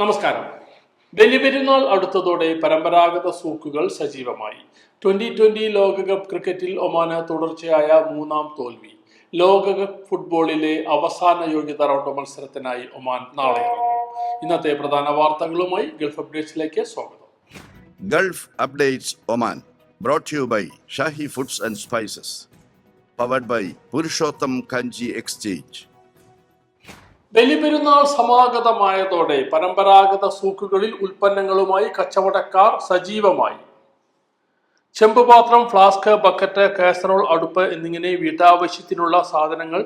നമസ്കാരം. ബലിപെരുന്നാൾ അടുത്തതോടെ പരമ്പരാഗത സൂക്കുകൾ സജീവമായി. ട്വന്റി ട്വന്റി ലോകകപ്പ് ക്രിക്കറ്റിൽ ഒമാന് തുടർച്ചയായ മൂന്നാം തോൽവി. ലോകകപ്പ് ഫുട്ബോളിലെ അവസാന യോഗ്യതാ റൗണ്ട് മത്സരത്തിനായി ഒമാൻ നാളെ ഇന്നത്തെ പ്രധാന വാർത്തകളുമായി ഗൾഫ് അപ്ഡേറ്റ്സിലേക്ക് സ്വാഗതം. Gulf updates Oman brought you by Shahi foods and spices powered by Purushottam Kanji exchange. Baliperunnal സമാഗതമായതോടെ പരമ്പരാഗത സൂക്കുകളിൽ ഉൽപ്പന്നങ്ങളുമായി കച്ചവടക്കാർ സജീവമായി. ചെമ്പുപാത്രം ഫ്ലാസ്ക് ബക്കറ്റ് കാസറോൾ അടുപ്പ് എന്നിങ്ങനെ വീട്ടാവശ്യത്തിനുള്ള സാധനങ്ങൾ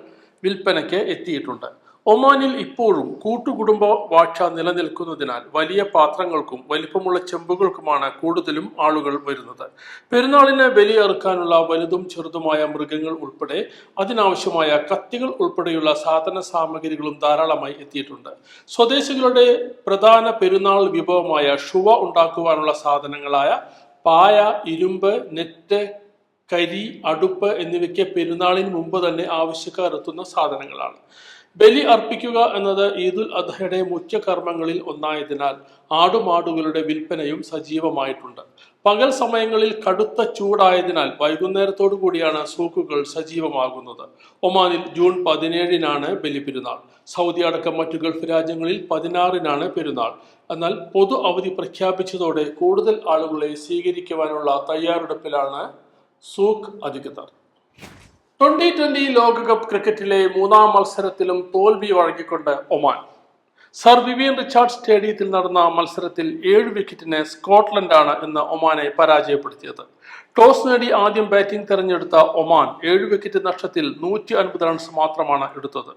വിൽപ്പനയ്ക്ക് എത്തിയിട്ടുണ്ട്. ഒമാനിൽ ഇപ്പോഴും കൂട്ടുകുടുംബ വാഴ്ച നിലനിൽക്കുന്നതിനാൽ വലിയ പാത്രങ്ങൾക്കും വലിപ്പമുള്ള ചെമ്പുകൾക്കുമാണ് കൂടുതലും ആളുകൾ വരുന്നത്. പെരുന്നാളിന് ബലിയേറുക്കാനുള്ള വലുതും ചെറുതുമായ മൃഗങ്ങൾ ഉൾപ്പെടെ അതിനാവശ്യമായ കത്തികൾ ഉൾപ്പെടെയുള്ള സാധന സാമഗ്രികളും ധാരാളമായി എത്തിയിട്ടുണ്ട്. സ്വദേശികളുടെ പ്രധാന പെരുന്നാൾ വിഭവമായ ഷുവ ഉണ്ടാക്കുവാനുള്ള സാധനങ്ങളായ പായ ഇരുമ്പ് നെറ്റ് കരി അടുപ്പ് എന്നിവയ്ക്ക് പെരുന്നാളിന് മുമ്പ് തന്നെ ആവശ്യക്കാർ എത്തുന്ന സാധനങ്ങളാണ്. ബലി അർപ്പിക്കുക എന്നത് ഈദുൽ അദ്ഹയുടെ മുഖ്യ കർമ്മങ്ങളിൽ ഒന്നായതിനാൽ ആടുമാടുകളുടെ വിൽപ്പനയും സജീവമായിട്ടുണ്ട്. പകൽ സമയങ്ങളിൽ കടുത്ത ചൂടായതിനാൽ വൈകുന്നേരത്തോടു കൂടിയാണ് സൂക്കുകൾ സജീവമാകുന്നത്. ഒമാനിൽ ജൂൺ പതിനേഴിനാണ് ബലി പെരുന്നാൾ സൗദി അടക്കം മറ്റു ഗൾഫ് രാജ്യങ്ങളിൽ പതിനാറിനാണ് പെരുന്നാൾ. എന്നാൽ പൊതു അവധി പ്രഖ്യാപിച്ചതോടെ കൂടുതൽ ആളുകളെ സ്വീകരിക്കുവാനുള്ള തയ്യാറെടുപ്പിലാണ് സൂക്ക് അധികൃതർ. ട്വന്റി ട്വന്റി ലോകകപ്പ് ക്രിക്കറ്റിലെ മൂന്നാം മത്സരത്തിലും തോൽവി വഴങ്ങിക്കൊണ്ട് ഒമാൻ. സർ വിവിയൻ റിച്ചാർഡ് സ്റ്റേഡിയത്തിൽ നടന്ന മത്സരത്തിൽ ഏഴ് വിക്കറ്റിന് സ്കോട്ട്ലൻഡാണ് ഇന്ന് ഒമാനെ പരാജയപ്പെടുത്തിയത്. ടോസ് നേടി ആദ്യം ബാറ്റിംഗ് തെരഞ്ഞെടുത്ത ഒമാൻ ഏഴ് വിക്കറ്റ് നഷ്ടത്തിൽ നൂറ്റി അൻപത് റൺസ് മാത്രമാണ് എടുത്തത്.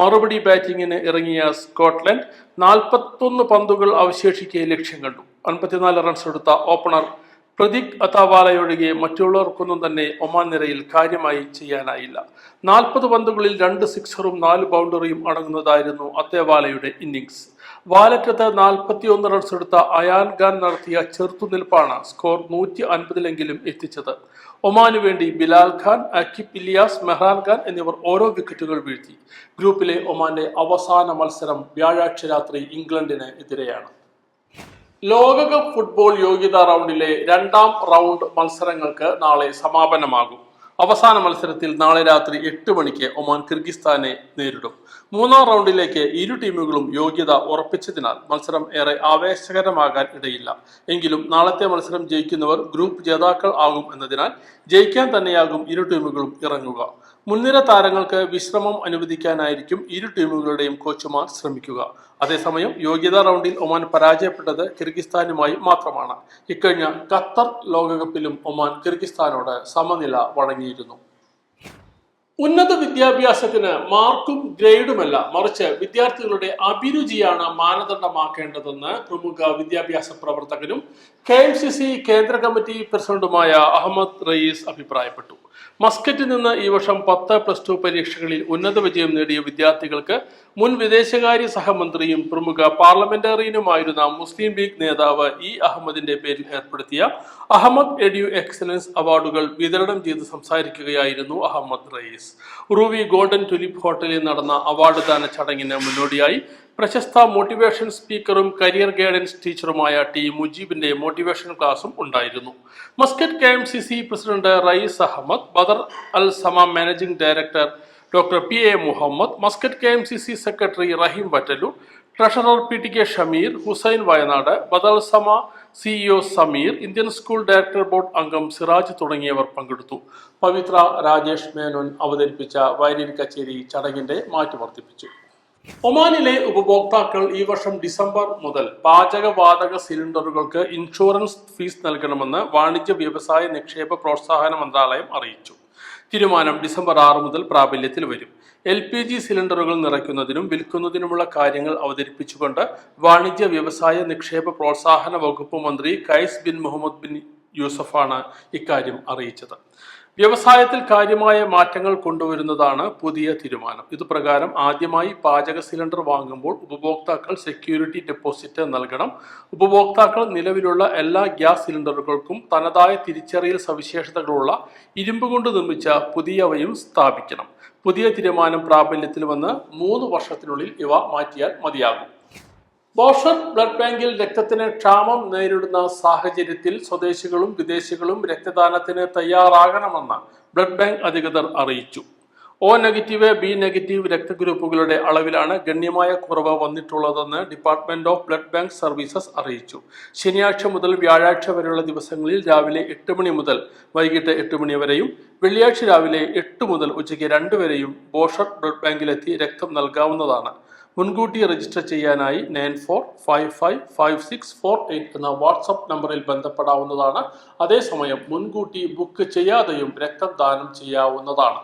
മറുപടി ബാറ്റിംഗിന് ഇറങ്ങിയ സ്കോട്ട്ലൻഡ് നാൽപ്പത്തൊന്ന് പന്തുകൾ അവശേഷിക്കെ ലക്ഷ്യം കണ്ടു. അൻപത്തിനാല് റൺസ് എടുത്ത ഓപ്പണർ പ്രതീക് അത്താവാലയൊഴികെ മറ്റുള്ളവർക്കൊന്നും തന്നെ ഒമാൻ നിരയിൽ കാര്യമായി ചെയ്യാനായില്ല. നാൽപ്പത് പന്തുകളിൽ രണ്ട് സിക്സറും നാല് ബൗണ്ടറിയും അടങ്ങുന്നതായിരുന്നു അത്തേവാലയുടെ ഇന്നിങ്സ് വാലറ്റത്ത് നാൽപ്പത്തിയൊന്ന് റൺസ് എടുത്ത അയാൻ ഖാൻ നടത്തിയ ചെറുത്തുനിൽപ്പാണ് സ്കോർ നൂറ്റി അൻപതിലെങ്കിലും എത്തിച്ചത്. ഒമാനു വേണ്ടി ബിലാൽ ഖാൻ അക്കിബ് ഇലിയാസ് മെഹ്റാൻ ഖാൻ എന്നിവർ ഓരോ വിക്കറ്റുകൾ വീഴ്ത്തി. ഗ്രൂപ്പിലെ ഒമാന്റെ അവസാന മത്സരം വ്യാഴാഴ്ച രാത്രി ഇംഗ്ലണ്ടിന് എതിരെയാണ്. ലോകകപ്പ് ഫുട്ബോൾ യോഗ്യതാ റൗണ്ടിലെ രണ്ടാം റൗണ്ട് മത്സരങ്ങൾക്ക് നാളെ സമാപനമാകും. അവസാന മത്സരത്തിൽ നാളെ രാത്രി എട്ട് മണിക്ക് ഒമാൻ കിർഗിസ്ഥാനെ നേരിടും. മൂന്നാം റൗണ്ടിലേക്ക് ഇരു ടീമുകളും യോഗ്യത ഉറപ്പിച്ചതിനാൽ മത്സരം ഏറെ ആവേശകരമാകാൻ ഇടയില്ല. എങ്കിലും നാളത്തെ മത്സരം ജയിക്കുന്നവർ ഗ്രൂപ്പ് ജേതാക്കൾ ആകും എന്നതിനാൽ ജയിക്കാൻ തന്നെയാകും ഇരു ടീമുകളും ഇറങ്ങുക. മുൻനിര താരങ്ങൾക്ക് വിശ്രമം അനുവദിക്കാനായിരിക്കും ഇരു ടീമുകളുടെയും കോച്ചുമാർ ശ്രമിക്കുക. അതേസമയം യോഗ്യതാ റൗണ്ടിൽ ഒമാൻ പരാജയപ്പെട്ടത് കിർഗിസ്ഥാനുമായി മാത്രമാണ്. ഇക്കഴിഞ്ഞ ഖത്തർ ലോകകപ്പിലും ഒമാൻ കിർഗിസ്ഥാനോട് സമനില വഴങ്ങിയിരുന്നു. ഉന്നത വിദ്യാഭ്യാസത്തിന് മാർക്കും ഗ്രേഡുമല്ല മറിച്ച് വിദ്യാർത്ഥികളുടെ അഭിരുചിയാണ് മാനദണ്ഡമാക്കേണ്ടതെന്ന് പ്രമുഖ വിദ്യാഭ്യാസ പ്രവർത്തകനും കെ എം സി സി കേന്ദ്ര കമ്മിറ്റി പ്രസിഡന്റുമായ അഹമ്മദ് റയീസ് അഭിപ്രായപ്പെട്ടു. മസ്കറ്റിൽ നിന്ന് ഈ വർഷം പത്ത് പ്ലസ് ടു പരീക്ഷകളിൽ ഉന്നത വിജയം നേടിയ വിദ്യാർത്ഥികൾക്ക് മുൻ വിദേശകാര്യ സഹമന്ത്രിയും പ്രമുഖ പാർലമെന്റേറിയനുമായിരുന്ന മുസ്ലിം ലീഗ് നേതാവ് ഇ അഹമ്മദിന്റെ പേരിൽ ഏർപ്പെടുത്തിയ അഹമ്മദ് എഡ്യു എക്സലൻസ് അവാർഡുകൾ വിതരണം ചെയ്ത് സംസാരിക്കുകയായിരുന്നു Ahmed Rayees. Ruwi golden tulip ഹോട്ടലിൽ നടന്ന അവാർഡ് ദാന ചടങ്ങിന് മുന്നോടിയായി പ്രശസ്ത മോട്ടിവേഷൻ സ്പീക്കറും കരിയർ ഗൈഡൻസ് ടീച്ചറുമായ ടി മുജീബിന്റെ മോട്ടിവേഷൻ ക്ലാസും ഉണ്ടായിരുന്നു. Muscat K M C C president Rayees Ahmed Badr Al Sama managing director doctor P A Muhammad Muscat K M C C secretary Rahim Vattalu treasurer P T K Shameer Hussain Wayanad Badr Sama CEO Sameer Indian school director board അംഗം സിറാജ് തുടങ്ങിയവർ പങ്കെടുത്തു. പവിത്ര രാജേഷ് മേനോൻ അവതരിപ്പിച്ച violin കച്ചേരി ചടങ്ങിന്റെ മാറ്റിവർത്തിപ്പിച്ചു. ഒമാനിലെ ഉപഭോക്താക്കൾ ഈ വർഷം ഡിസംബർ മുതൽ പാചകവാതക സിലിണ്ടറുകൾക്ക് ഇൻഷുറൻസ് ഫീസ് നൽകണമെന്ന് വാണിജ്യ വ്യവസായ നിക്ഷേപ പ്രോത്സാഹന മന്ത്രാലയം അറിയിച്ചു. തീരുമാനം ഡിസംബർ ആറ് മുതൽ പ്രാബല്യത്തിൽ വരും. എൽ പി ജി സിലിണ്ടറുകൾ നിറയ്ക്കുന്നതിനും വിൽക്കുന്നതിനുമുള്ള കാര്യങ്ങൾ അവതരിപ്പിച്ചുകൊണ്ട് വാണിജ്യ വ്യവസായ നിക്ഷേപ പ്രോത്സാഹന വകുപ്പ് മന്ത്രി കൈസ് ബിൻ മുഹമ്മദ് ബിൻ യൂസഫാണ് ഇക്കാര്യം അറിയിച്ചത്. വ്യവസായത്തിൽ കാര്യമായ മാറ്റങ്ങൾ കൊണ്ടുവരുന്നതാണ് പുതിയ തീരുമാനം. ഇതുപ്രകാരം ആദ്യമായി പാചക സിലിണ്ടർ വാങ്ങുമ്പോൾ ഉപഭോക്താക്കൾ സെക്യൂരിറ്റി ഡെപ്പോസിറ്റ് നൽകണം. ഉപഭോക്താക്കൾ നിലവിലുള്ള എല്ലാ ഗ്യാസ് സിലിണ്ടറുകൾക്കും തനതായ തിരിച്ചറിയൽ സവിശേഷതകളുള്ള ഇരുമ്പ് കൊണ്ട് നിർമ്മിച്ച പുതിയവയും സ്ഥാപിക്കണം. പുതിയ തീരുമാനം പ്രാബല്യത്തിൽ വന്ന് മൂന്ന് വർഷത്തിനുള്ളിൽ ഇവ മാറ്റിയാൽ മതിയാകും. ബോഷൻ ബ്ലഡ് ബാങ്കിൽ രക്തത്തിന് ക്ഷാമം നേരിടുന്ന സാഹചര്യത്തിൽ സ്വദേശികളും വിദേശികളും രക്തദാനത്തിന് തയ്യാറാകണമെന്ന് ബ്ലഡ് ബാങ്ക് അധികൃതർ അറിയിച്ചു. ഒ നെഗറ്റീവ് ബി നെഗറ്റീവ് രക്തഗ്രൂപ്പുകളുടെ അളവിലാണ് ഗണ്യമായ കുറവ് വന്നിട്ടുള്ളതെന്ന് department of blood bank services അറിയിച്ചു. ശനിയാഴ്ച മുതൽ വ്യാഴാഴ്ച വരെയുള്ള ദിവസങ്ങളിൽ രാവിലെ എട്ട് മണി മുതൽ വൈകിട്ട് എട്ട് മണി വരെയും വെള്ളിയാഴ്ച രാവിലെ എട്ട് മുതൽ ഉച്ചയ്ക്ക് രണ്ട് വരെയും ബോഷർ ബ്ലഡ് ബാങ്കിലെത്തി രക്തം നൽകാവുന്നതാണ്. മുൻകൂട്ടി രജിസ്റ്റർ ചെയ്യാനായി nine four five five five six four eight എന്ന വാട്സപ്പ് നമ്പറിൽ ബന്ധപ്പെടാവുന്നതാണ്. അതേസമയം മുൻകൂട്ടി ബുക്ക് ചെയ്യാതെയും രക്തം ദാനം ചെയ്യാവുന്നതാണ്.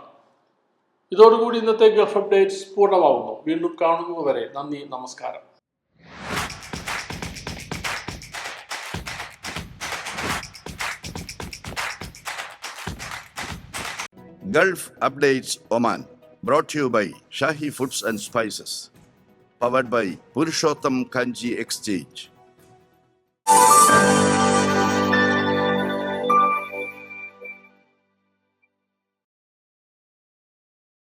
ഇതോടുകൂടി ഇന്നത്തെ ഗൾഫ് അപ്ഡേറ്റ്സ് പൂർണമാവുന്നു വീണ്ടും കാണുന്നതുവരെ നന്ദി നമസ്കാരം Gulf Updates Oman. Brought to you by Shahi Foods and Spices. Powered by Purushottam Kanji Exchange.